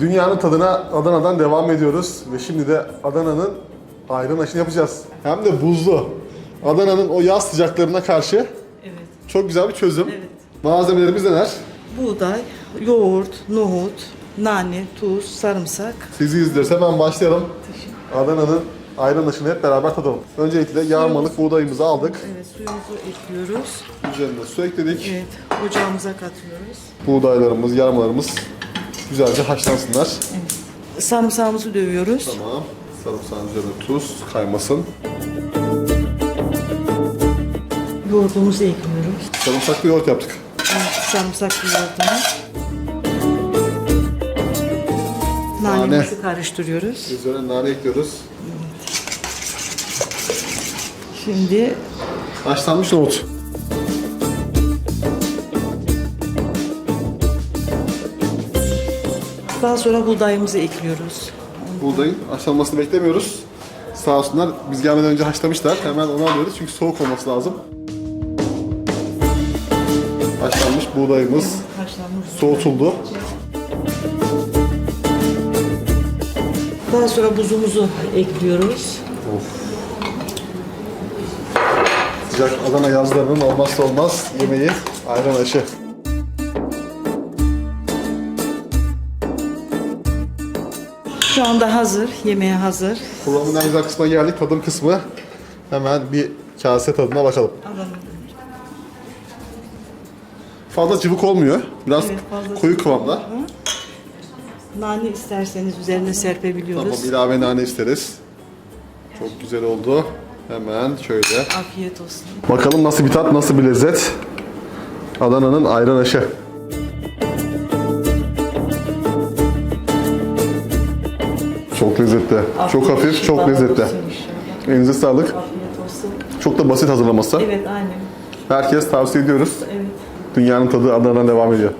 Dünyanın tadına Adana'dan devam ediyoruz ve şimdi de Adana'nın ayran aşını yapacağız. Hem de buzlu. Adana'nın o yaz sıcaklarına karşı Evet. çok güzel bir çözüm. Evet. Malzemelerimiz neler? Buğday, yoğurt, nohut, nane, tuz, sarımsak. Sizi izliyoruz. Hemen başlayalım. Adana'nın ayran aşını hep beraber tadalım. Öncelikle yağmalık buğdayımızı aldık. Evet, suyumuzu ekliyoruz. Üzerine su ekledik. Evet, ocağımıza katıyoruz. Buğdaylarımız, yarmalarımız güzelce haşlansınlar. Sarımsağımızı dövüyoruz. Tamam. Sarımsağın üzerine tuz kaymasın. Yoğurdumuzu ekliyoruz. Sarımsaklı yoğurt yaptık. Evet, sarımsaklı yoğurdunu. Nanemizi karıştırıyoruz. Üzerine nane ekliyoruz. Şimdi Haşlanmış nohut. Daha sonra buğdayımızı ekliyoruz. Buğdayın haşlanmasını beklemiyoruz. Sağ olsunlar biz gelmeden önce haşlamışlar. Hemen onu alıyoruz çünkü soğuk olması lazım. Haşlanmış buğdayımız Haşlanmış. soğutuldu. Daha sonra buzumuzu ekliyoruz. Sıcak Adana yazlarının olmazsa olmaz yemeği ayran aşı. Şu anda hazır, yemeğe hazır. Kullanımın en güzel kısmına geldik. Tadım kısmı. Hemen bir kase tadına bakalım. Alalım. Fazla cıvık olmuyor. Biraz Evet, fazla koyu kıvamda. Nane isterseniz üzerine serpebiliyoruz. Tamam ilave nane isteriz. Çok güzel oldu. Hemen şöyle. Afiyet olsun. Bakalım nasıl bir tat, nasıl bir lezzet. Adana'nın ayran aşı. Çok lezzetli. Çok Afiyet hafif, çok lezzetli. olsun inşallah. Elinize sağlık. Afiyet olsun. Çok da basit hazırlaması. Evet aynen. Herkes tavsiye ediyoruz. Evet. Dünyanın tadı Adana'dan devam ediyor.